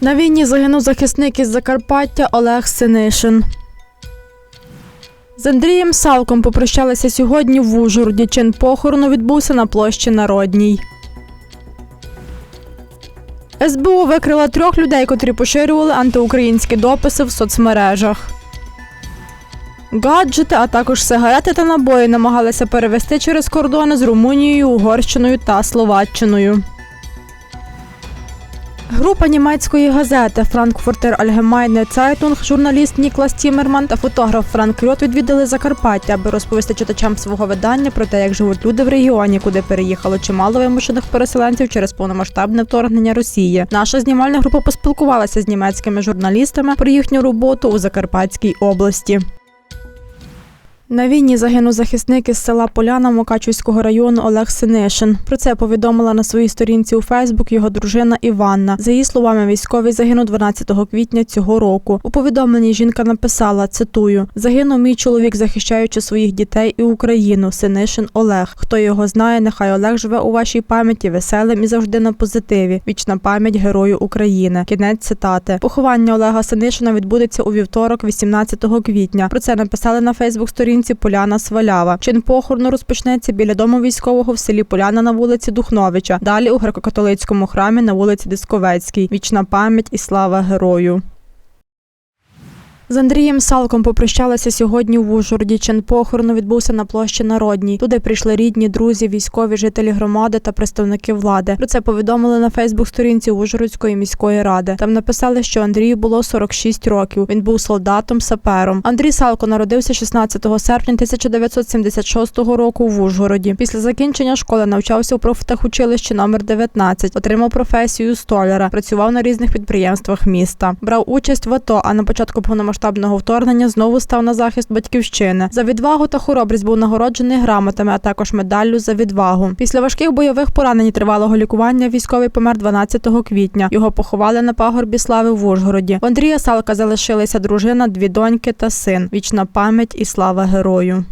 На війні загинув захисник із Закарпаття Олег Синишин. З Андрієм Салком попрощалися сьогодні в Ужгороді. Чин похорону відбувся на площі Народній. СБУ викрила трьох людей, котрі поширювали антиукраїнські дописи в соцмережах. Гаджети, а також сигарети та набої намагалися перевести через кордони з Румунією, Угорщиною та Словаччиною. Група німецької газети Frankfurter Allgemeine Zeitung, журналіст Ніклас Тімерман та фотограф Франк Рьот відвідали Закарпаття, аби розповісти читачам свого видання про те, як живуть люди в регіоні, куди переїхало чимало вимушених переселенців через повномасштабне вторгнення Росії. Наша знімальна група поспілкувалася з німецькими журналістами про їхню роботу у Закарпатській області. На війні загинув захисник із села Поляна Мукачівського району Олег Синишин. Про це повідомила на своїй сторінці у Фейсбук його дружина Іванна. За її словами, військовий загинув 12 квітня цього року. У повідомленні жінка написала: цитую: загинув мій чоловік, захищаючи своїх дітей і Україну. Синишин Олег. Хто його знає, нехай Олег живе у вашій пам'яті веселим і завжди на позитиві. Вічна пам'ять герою України. Кінець цитати. Поховання Олега Синишина відбудеться у вівторок, 18 квітня. Про це написали на Фейсбук сторінці Поляна Свалява. Чин похорону розпочнеться біля дому військового в селі Поляна на вулиці Духновича. Далі у греко-католицькому храмі на вулиці Дисковецькій. Вічна пам'ять і слава герою. З Андрієм Салком попрощалися сьогодні в Ужгороді. Чин похорону відбувся на площі Народній. Туди прийшли рідні, друзі, військові, жителі громади та представники влади. Про це повідомили на Фейсбук-сторінці Ужгородської міської ради. Там написали, що Андрію було 46 років. Він був солдатом, сапером. Андрій Салко народився 16 серпня 1976 року в Ужгороді. Після закінчення школи навчався у профтехучилищі номер 19, отримав професію столяра, працював на різних підприємствах міста. Брав участь в АТО, а на початку повномасштабного вторгнення знову став на захист батьківщини. За відвагу та хоробрість був нагороджений грамотами, а також медаллю за відвагу. Після важких бойових поранень тривалого лікування військовий помер 12 квітня. Його поховали на пагорбі слави в Ужгороді. У Андрія Салка залишилися дружина, дві доньки та син. Вічна пам'ять і слава герою.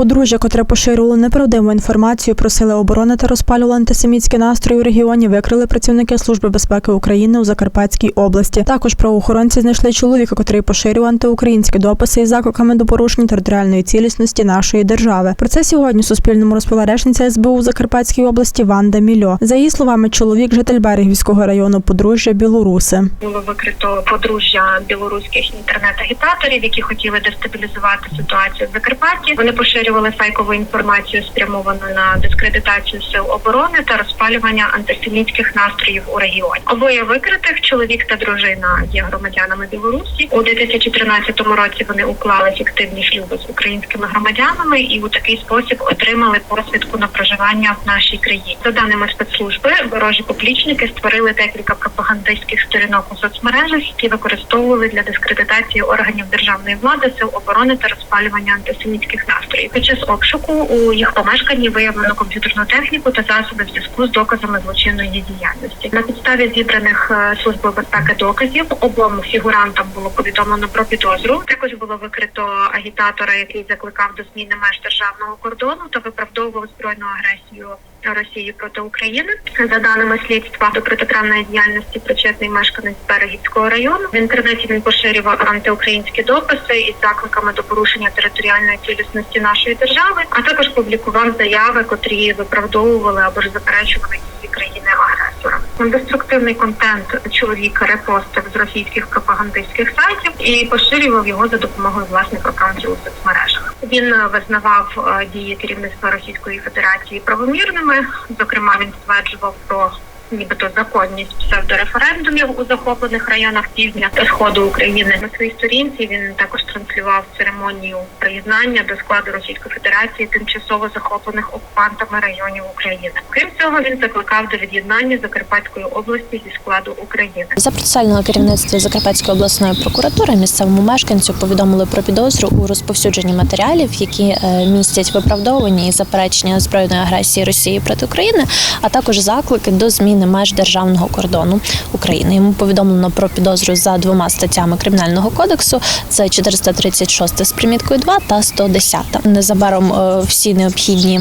Подружжя, котре поширювало неправдиву інформацію про сили оборони та розпалювало антисемітські настрої у регіоні, викрили працівники Служби безпеки України у Закарпатській області. Також правоохоронці знайшли чоловіка, котрий поширював антиукраїнські дописи із закликами до порушень територіальної цілісності нашої держави. Про це сьогодні Суспільному розповіла речниця СБУ у Закарпатській області Ванда Мільо. За її словами, чоловік житель Берегівського району подружжя білоруси. було викрито подружжя білоруських інтернет-агітаторів, які хотіли дестабілізувати ситуацію в Закарпатті. Вони поширювали фейкову інформацію, спрямовану на дискредитацію сил оборони та розпалювання антисемітських настроїв у регіоні. Обоє викритих чоловік та дружина є громадянами Білорусі. У 2013 році вони уклали фіктивні шлюби з українськими громадянами і у такий спосіб отримали посвідку на проживання в нашій країні. За даними спецслужби, ворожі поплічники створили декілька пропагандистських сторінок у соцмережах, які використовували для дискредитації органів державної влади, сил оборони та розпалювання антисемітських настроїв. Під час обшуку у їх помешканні виявлено комп'ютерну техніку та засоби зв'язку з доказами злочинної діяльності. На підставі зібраних е, службою безпеки доказів обом фігурантам було повідомлено про підозру. Також було викрито агітатора, який закликав до зміни меж державного кордону та виправдовував збройну агресію. Росії проти України за даними слідства до протиправної діяльності причетний мешканець Берегівського району. В інтернеті він поширював антиукраїнські дописи із закликами до порушення територіальної цілісності нашої держави, а також публікував заяви, котрі виправдовували або ж заперечували дії країни агресора. Деструктивний контент чоловік репостив з російських пропагандистських сайтів і поширював його за допомогою власних аккаунтів у соцмережах. Він визнавав е, дії керівництва Російської Федерації правомірними. Зокрема, він стверджував про нібито законність псевдореферендумів у захоплених районах півдня та сходу України. На своїй сторінці він також транслював церемонію приєднання до складу Російської Федерації тимчасово захоплених окупантами районів України. Крім цього, він закликав до від'єднання Закарпатської області зі складу України. За процесуального керівництва Закарпатської обласної прокуратури місцевому мешканцю повідомили про підозру у розповсюдженні матеріалів, які е, містять виправдовування і заперечення збройної агресії Росії проти України, а також заклики до зміни меж державного кордону України. Йому повідомлено про підозру за двома статтями кримінального кодексу: це 436 з приміткою 2 та 110. Незабаром е, всі необхідні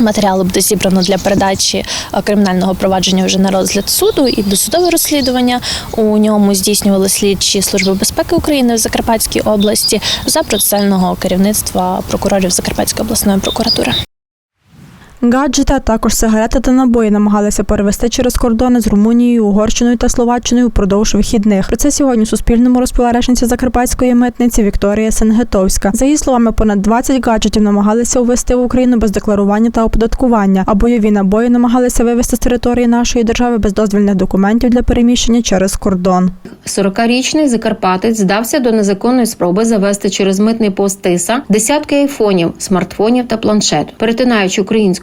Матеріали буде зібрано для передачі е, кримінального провадження вже на розгляд суду і досудове розслідування. У ньому здійснювали слідчі служби безпеки України в Закарпатській області за процесуального керівництва прокурорів Закарпатської обласної прокуратури. Гаджети, а також сигарети та набої намагалися перевести через кордони з Румунією, Угорщиною та Словаччиною впродовж вихідних. Про це сьогодні Суспільному розповіла речниця Закарпатської митниці Вікторія Сенгетовська. За її словами, понад 20 гаджетів намагалися увезти в Україну без декларування та оподаткування, а бойові набої намагалися вивезти з території нашої держави без дозвільних документів для переміщення через кордон. 40-річний закарпатець здався до незаконної спроби завести через митний пост Тиса десятки айфонів, смартфонів та планшет. Перетинаючи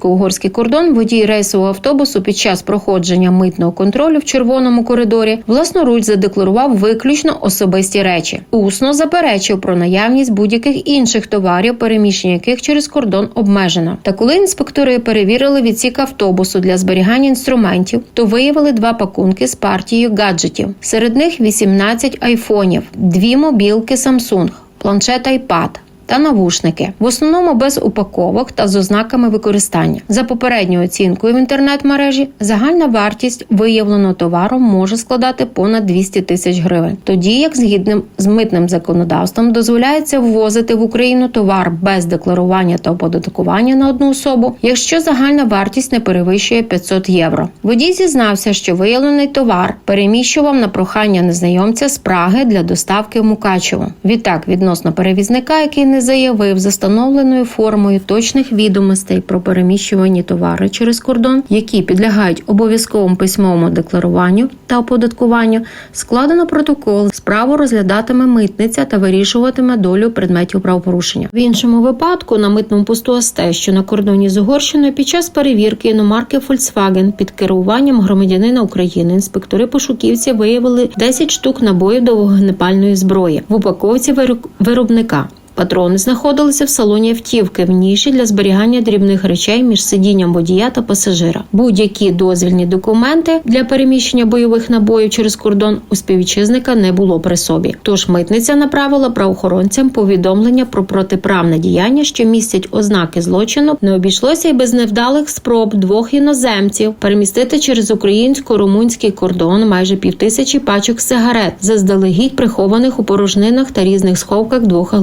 українсько-угорський кордон, водій рейсового автобусу під час проходження митного контролю в червоному коридорі власноруч задекларував виключно особисті речі. Усно заперечив про наявність будь-яких інших товарів, переміщення яких через кордон обмежено. Та коли інспектори перевірили відсік автобусу для зберігання інструментів, то виявили два пакунки з партією гаджетів. Серед них 18 айфонів, дві мобілки Samsung, планшет iPad. Та навушники в основному без упаковок та з ознаками використання. За попередньою оцінкою в інтернет-мережі загальна вартість виявленого товару може складати понад 200 тисяч гривень. Тоді як згідним з митним законодавством дозволяється ввозити в Україну товар без декларування та оподаткування на одну особу, якщо загальна вартість не перевищує 500 євро. Водій зізнався, що виявлений товар переміщував на прохання незнайомця з Праги для доставки в Мукачево. Відтак, відносно перевізника, який не заявив за встановленою формою точних відомостей про переміщувані товари через кордон, які підлягають обов'язковому письмовому декларуванню та оподаткуванню, складено протокол. Справу розглядатиме митниця та вирішуватиме долю предметів правопорушення. В іншому випадку на митному посту АСТ, що на кордоні з Угорщиною, під час перевірки іномарки Volkswagen під керуванням громадянина України інспектори пошуківці виявили 10 штук набоїв до вогнепальної зброї в упаковці виробника. Патрони знаходилися в салоні автівки в ніші для зберігання дрібних речей між сидінням водія та пасажира. Будь-які дозвільні документи для переміщення бойових набоїв через кордон у співвітчизника не було при собі. Тож митниця направила правоохоронцям повідомлення про протиправне діяння, що містять ознаки злочину. Не обійшлося й без невдалих спроб двох іноземців перемістити через українсько-румунський кордон майже півтисячі пачок сигарет, заздалегідь прихованих у порожнинах та різних сховках двох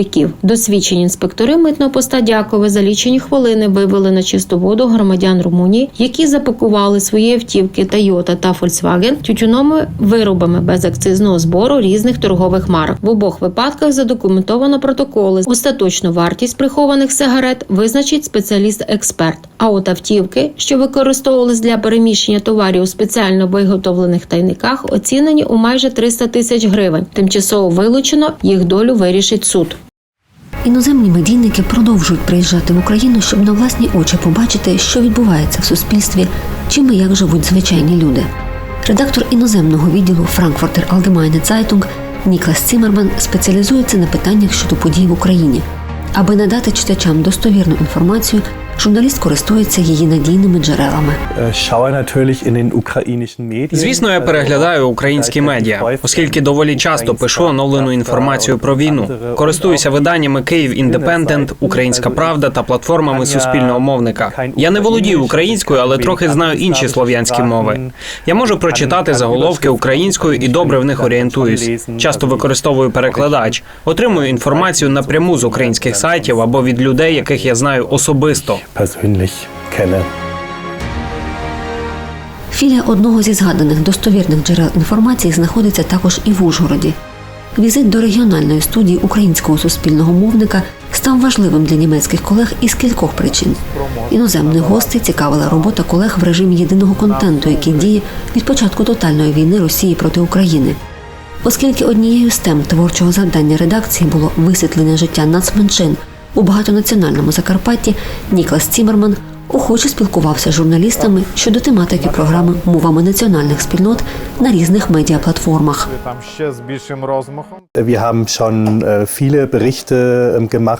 легковиків. Досвідчені інспектори митного поста Дякове за лічені хвилини вивели на чисту воду громадян Румунії, які запакували свої автівки Toyota та Volkswagen тютюновими виробами без акцизного збору різних торгових марок. В обох випадках задокументовано протоколи. Остаточну вартість прихованих сигарет визначить спеціаліст-експерт. А от автівки, що використовувались для переміщення товарів у спеціально виготовлених тайниках, оцінені у майже 300 тисяч гривень. Тимчасово вилучено їх долю вирішить суд. Іноземні медійники продовжують приїжджати в Україну, щоб на власні очі побачити, що відбувається в суспільстві, чим і як живуть звичайні люди. Редактор іноземного відділу Frankfurter Allgemeine Zeitung Ніклас Цімерман спеціалізується на питаннях щодо подій в Україні. Аби надати читачам достовірну інформацію, журналіст користується її надійними джерелами. Е. Звісно, я переглядаю українські медіа, оскільки доволі часто пишу оновлену інформацію про війну. Користуюся виданнями Київ Індепендент, Українська Правда та платформами суспільного мовника. Я не володію українською, але трохи знаю інші слов'янські мови. Я можу прочитати заголовки українською і добре в них орієнтуюсь. Часто використовую перекладач, отримую інформацію напряму з українських сайтів або від людей, яких я знаю особисто. Persönlich kenne. Філія одного зі згаданих достовірних джерел інформації знаходиться також і в Ужгороді. Візит до регіональної студії українського суспільного мовника став важливим для німецьких колег із кількох причин. Іноземних гостей цікавила робота колег в режимі єдиного контенту, який діє від початку тотальної війни Росії проти України. Оскільки однією з тем творчого завдання редакції було висвітлення життя нацменшин у багатонаціональному Закарпатті, Ніклас Цімерман охоче спілкувався з журналістами щодо тематики програми мовами національних спільнот на різних медіаплатформах.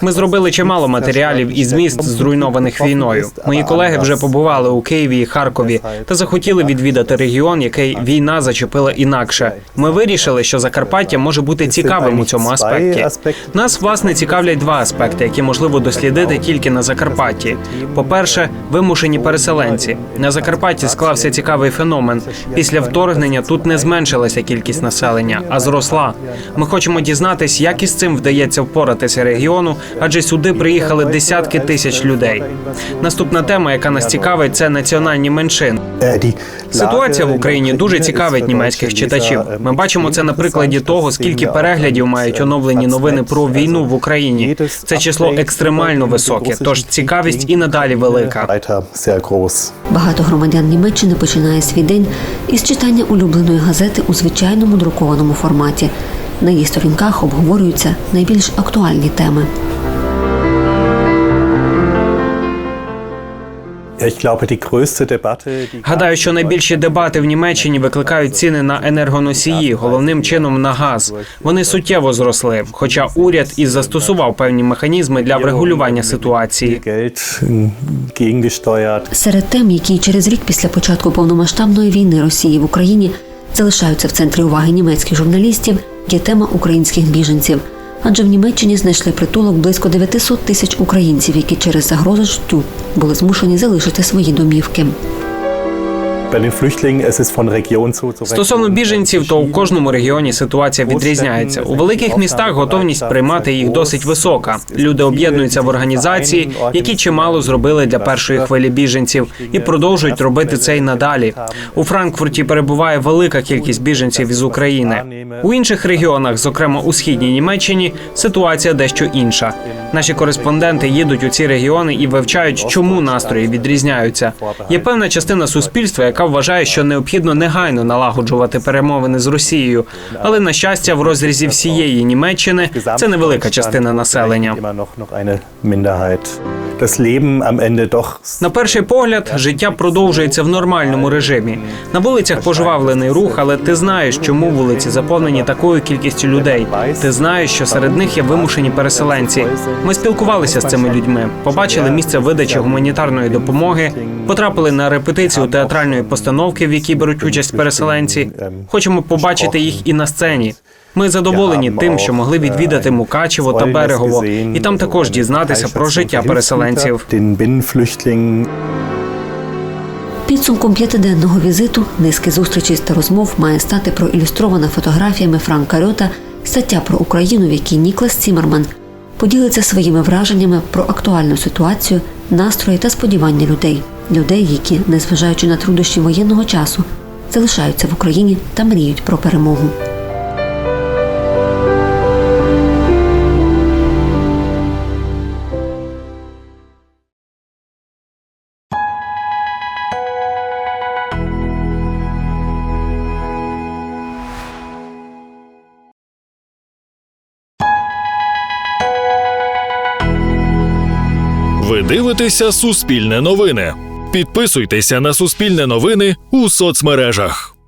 Ми зробили чимало матеріалів із міст, зруйнованих війною. Мої колеги вже побували у Києві і Харкові та захотіли відвідати регіон, який війна зачепила інакше. Ми вирішили, що Закарпаття може бути цікавим у цьому аспекті. Нас власне цікавлять два аспекти, які можливо дослідити тільки на Закарпатті. По-перше, вимушені переселенці. На Закарпатті склався цікавий феномен. Після вторгнення тут не зменшилася кількість населення, а зросла. Ми хочемо дізнатись, як із цим вдається впоратися регіону, адже сюди приїхали десятки тисяч людей. Наступна тема, яка нас цікавить, це національні меншини. Ситуація в Україні дуже цікавить німецьких читачів. Ми бачимо це на прикладі того, скільки переглядів мають оновлені новини про війну в Україні. Це число екстремально високе, тож цікавість і надалі велика. Багато громадян Німеччини починає свій день із читання улюбленої газети у звичайному друкованому форматі. На її сторінках обговорюються найбільш актуальні теми. Гадаю, що найбільші дебати в Німеччині викликають ціни на енергоносії, головним чином на газ. Вони суттєво зросли. Хоча уряд і застосував певні механізми для врегулювання ситуації. Серед тем, які через рік після початку повномасштабної війни Росії в Україні залишаються в центрі уваги німецьких журналістів, є тема українських біженців. Адже в Німеччині знайшли притулок близько 900 тисяч українців, які через загрозу життю були змушені залишити свої домівки. Стосовно біженців, то у кожному регіоні ситуація відрізняється. У великих містах готовність приймати їх досить висока. Люди об'єднуються в організації, які чимало зробили для першої хвилі біженців, і продовжують робити це й надалі. У Франкфурті перебуває велика кількість біженців із України. У інших регіонах, зокрема у східній Німеччині, ситуація дещо інша. Наші кореспонденти їдуть у ці регіони і вивчають, чому настрої відрізняються. Є певна частина суспільства, яка вважає, що необхідно негайно налагоджувати перемовини з Росією. Але на щастя, в розрізі всієї Німеччини це невелика частина населення. На перший погляд, життя продовжується в нормальному режимі. На вулицях пожвавлений рух, але ти знаєш, чому вулиці заповнені такою кількістю людей. Ти знаєш, що серед них є вимушені переселенці. Ми спілкувалися з цими людьми, побачили місце видачі гуманітарної допомоги, потрапили на репетицію театральної постановки, в якій беруть участь переселенці. Хочемо побачити їх і на сцені. Ми задоволені тим, що могли відвідати Мукачево та Берегово, і там також дізнатися про життя переселенців. Підсумком п'ятиденного візиту низки зустрічей та розмов має стати проілюстрована фотографіями Франка Рьота стаття про Україну, в якій Ніклас Цімерман поділиться своїми враженнями про актуальну ситуацію, настрої та сподівання людей, людей, які, незважаючи на труднощі воєнного часу, залишаються в Україні та мріють про перемогу. Ви дивитеся Суспільне новини. Підписуйтеся на Суспільне новини у соцмережах.